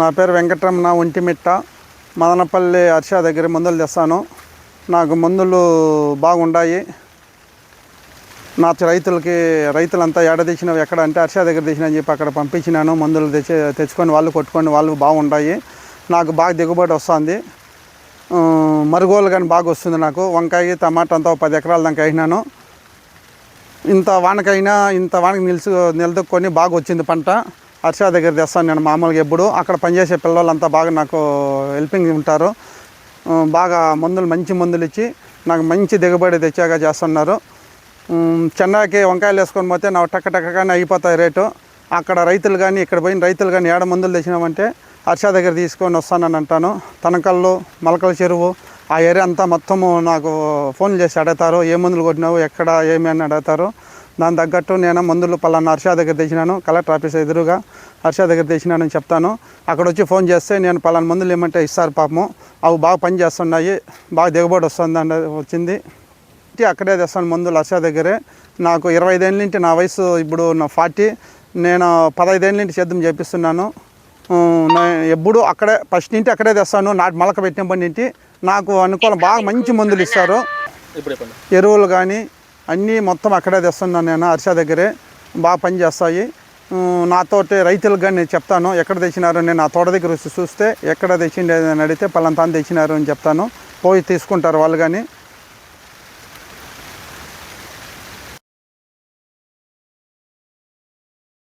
నా పేరు వెంకటరమణ ఒంటిమిట్ట మదనపల్లి హర్ష దగ్గర మందులు తెస్తాను. నాకు మందులు బాగుండాయి. నా రైతులకి రైతులంతా ఏడ తెచ్చినవి ఎక్కడ అంటే హర్ష దగ్గర తెచ్చిన అని చెప్పి అక్కడ పంపించినాను. మందులు తెచ్చి తెచ్చుకొని వాళ్ళు కొట్టుకొని వాళ్ళు బాగుండాయి. నాకు బాగా దిగుబడి వస్తుంది. మరుగోలు కానీ బాగా వస్తుంది నాకు. వంకాయ టమాటా అంతా ఒక పది ఎకరాల దాకా అయినాను ఇంత వానకైనా ఇంత వానకి నిలుచు నిలదొక్కొని బాగా వచ్చింది పంట. హర్ష దగ్గర తెస్తాను నేను మామూలుగా ఎప్పుడు అక్కడ పనిచేసే పిల్లలంతా బాగా నాకు హెల్పింగ్ ఉంటారు. బాగా మందులు మంచి మందులు ఇచ్చి నాకు మంచి దిగుబడి తెచ్చాక చేస్తున్నారు. ఉమ్, చెన్నైకి వంకాయలు వేసుకొని పోతే నాకు టక్క టక్కగానే అయిపోతాయి రేటు. అక్కడ రైతులు కానీ ఇక్కడ పోయిన రైతులు కానీ ఏడ మందులు తెచ్చినామంటే హర్ష దగ్గర తీసుకొని వస్తానని అంటాను. తనకళ్ళు మలకల చెరువు ఆ ఏరియా అంతా మొత్తము నాకు ఫోన్ చేసి అడుగుతారు ఏ మందులు కొట్టినావు ఎక్కడ ఏమి అని అడుగుతారు. దాని తగ్గట్టు నేను మందులు పలానా హర్ష దగ్గర తెచ్చినాను. కలెక్టర్ ఆఫీస్ ఎదురుగా హర్ష దగ్గర తెచ్చినానని చెప్తాను. అక్కడ వచ్చి ఫోన్ చేస్తే నేను పలానా మందులు ఏమంటే ఇస్తారు పాపము. అవి బాగా పని చేస్తున్నాయి. బాగా దిగుబడి వస్తుంది వచ్చింది. అక్కడే తెస్తాను మందులు హర్ష దగ్గరే. నాకు ఇరవై ఐదేళ్ళ నుంచి నా వయసు ఇప్పుడు నా ఫార్టీ. నేను పదహైదేళ్ళ నుంచి సేద్యం చేపిస్తున్నాను. ఎప్పుడు అక్కడే ఫస్ట్ ఇంటి అక్కడే తెస్తాను. నాటి మొలక పెట్టిన పని ఇంటి నాకు అనుకూలం బాగా మంచి మందులు ఇస్తారు. ఎరువులు కానీ అన్నీ మొత్తం అక్కడే తెస్తున్నాను నేను హర్ష దగ్గరే. బాగా పనిచేస్తాయి నాతోటి రైతులకు కానీ నేను చెప్తాను ఎక్కడ తెచ్చినారు నేను ఆ తోట దగ్గర వచ్చి చూస్తే ఎక్కడ తెచ్చిండేది అని అడిగితే పలాంతా తెచ్చినారు అని చెప్తాను. పోయి తీసుకుంటారు వాళ్ళు కానీ